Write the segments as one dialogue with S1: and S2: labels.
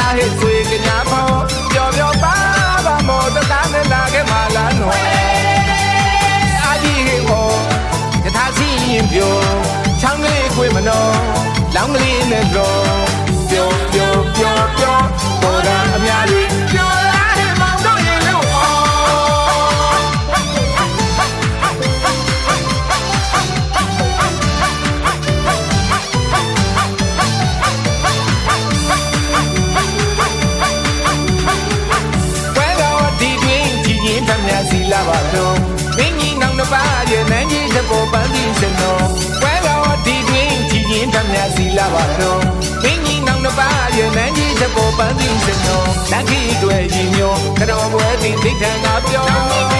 S1: လာဟဲ့ဆွေကညာမောပျော်ပျော်ပါပါမောတသားနဲ့လာခဲ့မလာနော်အာဒီဟေဟောကထာစီရင်ပျော်ချောင်းကလေးကိုမနော်လောင်းကလေးနဲ့လောပျော်ပျော်ပျော်ပျော်ပေါ်တာအများကြီး လာပါတော့မင်းကြီးနောင်တစ်ပါးရဲ့နန်းကြီးစပေါ်ပန်းပြီးစနော်ဝဲတော်ဒီတွင်ကြည်ရင်တမန်စီလာပါတော့မင်းကြီးနောင်တစ်ပါးရဲ့နန်းကြီးစပေါ်ပန်းပြီးစနော်လက်ကြီးတွေရင်ညောကတော်ပွဲဒီဒိဋ္ဌံကပြော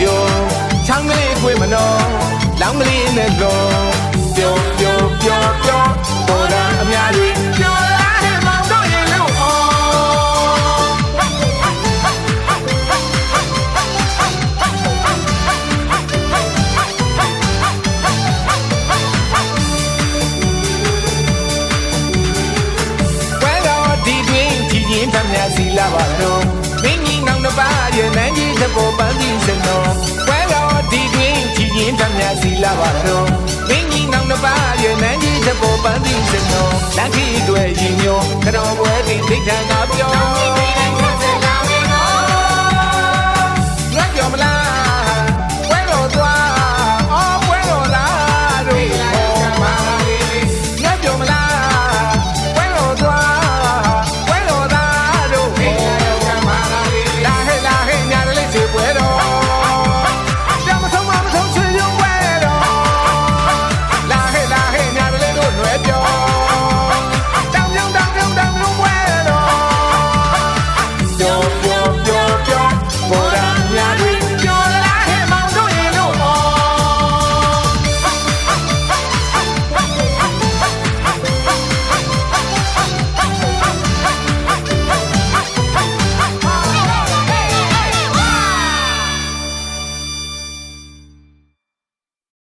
S1: ပျော်ချောင်းကလေးခွေမနှောလောင်းကလေးနဲ့လောပျော်ပျော်ပျော်ပျော်ပေါ်တာအများကြီး ကြီးတွေရင်ညောခတော်ပွဲပြီးဒိဋ္ဌာန်ကပြော